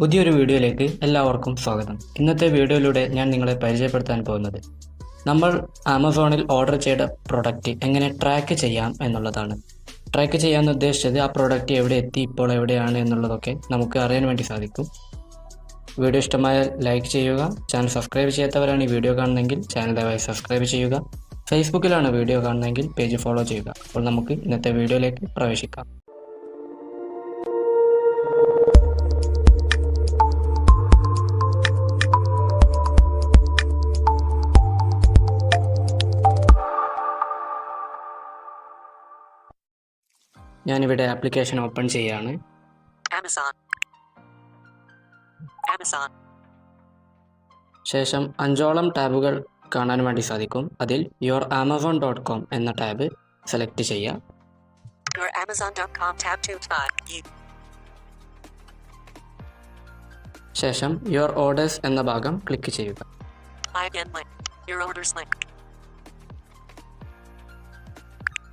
പുതിയൊരു വീഡിയോയിലേക്ക് എല്ലാവർക്കും സ്വാഗതം. ഇന്നത്തെ വീഡിയോയിലൂടെ ഞാൻ നിങ്ങളെ പരിചയപ്പെടുത്താൻ പോകുന്നത് നമ്മൾ ആമസോണിൽ ഓർഡർ ചെയ്ത പ്രൊഡക്റ്റ് എങ്ങനെ ട്രാക്ക് ചെയ്യാം എന്നുള്ളതാണ്. ട്രാക്ക് ചെയ്യാൻ ഉദ്ദേശിച്ചത് ആ പ്രൊഡക്റ്റ് എവിടെ എത്തി ഇപ്പോൾ എവിടെയാണ് എന്നുള്ളതൊക്കെ നമുക്ക് അറിയാൻ വേണ്ടി സാധിക്കും. വീഡിയോ ഇഷ്ടമായാൽ ലൈക്ക് ചെയ്യുക ചാനൽ സബ്സ്ക്രൈബ് ചെയ്യാത്തവരാണ് ഈ വീഡിയോ കാണുന്നതെങ്കിൽ ചാനൽ ദയവായി സബ്സ്ക്രൈബ് ചെയ്യുക. ഫേസ്ബുക്കിലാണ് വീഡിയോ കാണുന്നതെങ്കിൽ പേജ് ഫോളോ ചെയ്യുക. അപ്പോൾ നമുക്ക് ഇന്നത്തെ വീഡിയോയിലേക്ക് പ്രവേശിക്കാം. ഞാനിവിടെ ആപ്ലിക്കേഷൻ ഓപ്പൺ ചെയ്യാണ് Amazon. Amazon. ശേഷം അഞ്ചോളം ടാബുകൾ കാണാൻ വേണ്ടി സാധിക്കും അതിൽ യുവർ ആമസോൺ ഡോട്ട് കോം എന്ന ടാബ് സെലക്ട് ചെയ്യുക Your Amazon.com tab 2 5. You. ശേഷം യുവർ ഓർഡേഴ്സ് എന്ന ഭാഗം ക്ലിക്ക് ചെയ്യുക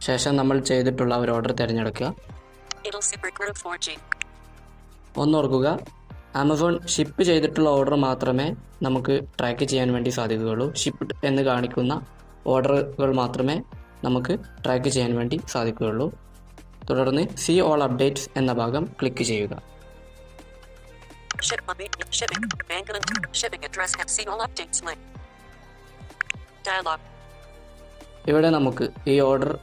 ശേഷം നമ്മൾ ചെയ്തിട്ടുള്ള ഒരു ഓർഡർ തിരഞ്ഞെടുക്കുക. Idle Super Group 4G. ഒന്നോർക്കുക. ആമസോൺ ഷിപ്പ് ചെയ്തിട്ടുള്ള ഓർഡർ മാത്രമേ നമുക്ക് ട്രാക്ക് ചെയ്യാൻ വേണ്ടി സാധിക്കുകയുള്ളൂ. ഷിപ്പ് എന്ന് കാണിക്കുന്ന ഓർഡറുകൾ മാത്രമേ നമുക്ക് ട്രാക്ക് ചെയ്യാൻ വേണ്ടി സാധിക്കുകയുള്ളൂ. തുടർന്ന് സി ഓൾ അപ്ഡേറ്റ്സ് എന്ന ഭാഗം ക്ലിക്ക് ചെയ്യുക. ഇവിടെ നമുക്ക് ഈ ഓർഡർ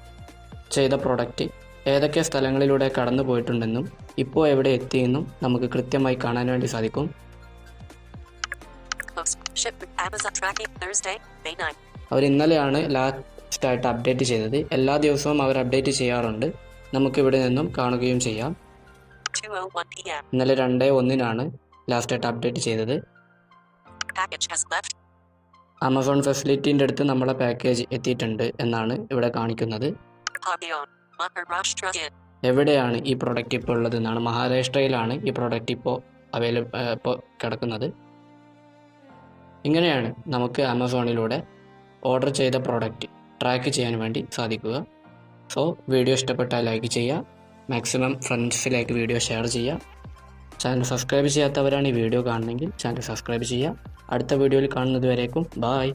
ചെയ്ത പ്രൊഡക്റ്റ് ഏതൊക്കെ സ്ഥലങ്ങളിലൂടെ കടന്നു പോയിട്ടുണ്ടെന്നും ഇപ്പോൾ എവിടെ എത്തിയെന്നും നമുക്ക് കൃത്യമായി കാണാൻ വേണ്ടി സാധിക്കും Post. Ship. Amazon tracking. Thursday, May 9. അവർ ഇന്നലെയാണ് ലാസ്റ്റ് ആയിട്ട് അപ്ഡേറ്റ് ചെയ്തത് എല്ലാ ദിവസവും അവർ അപ്ഡേറ്റ് ചെയ്യാറുണ്ട് നമുക്ക് ഇവിടെ നിന്നും കാണുകയും ചെയ്യാം ഇന്നലെ രണ്ടേ ഒന്നിനാണ് ലാസ്റ്റ് ആയിട്ട് അപ്ഡേറ്റ് ചെയ്തത്. ആമസോൺ ഫെസിലിറ്റീന്റെ അടുത്ത് നമ്മളെ പാക്കേജ് എത്തിയിട്ടുണ്ട് എന്നാണ് ഇവിടെ കാണിക്കുന്നത്. എവിടെയാണ് ഈ പ്രോഡക്റ്റ് ഇപ്പോൾ ഉള്ളതെന്നാണ് മഹാരാഷ്ട്രയിലാണ് ഈ പ്രോഡക്റ്റ് ഇപ്പോൾ അവൈലബിൾ ഇപ്പോൾ കിടക്കുന്നത്. ഇങ്ങനെയാണ് നമുക്ക് ആമസോണിലൂടെ ഓർഡർ ചെയ്ത പ്രോഡക്റ്റ് ട്രാക്ക് ചെയ്യാൻ വേണ്ടി സാധിക്കുക. സോ വീഡിയോ ഇഷ്ടപ്പെട്ടാൽ ലൈക്ക് ചെയ്യുക. മാക്സിമം ഫ്രണ്ട്സിലേക്ക് വീഡിയോ ഷെയർ ചെയ്യുക. ചാനൽ സബ്സ്ക്രൈബ് ചെയ്യാത്തവരാണ് ഈ വീഡിയോ കാണുന്നതെങ്കിൽ ചാനൽ സബ്സ്ക്രൈബ് ചെയ്യുക. അടുത്ത വീഡിയോയിൽ കാണുന്നത് വരേക്കും ബായ്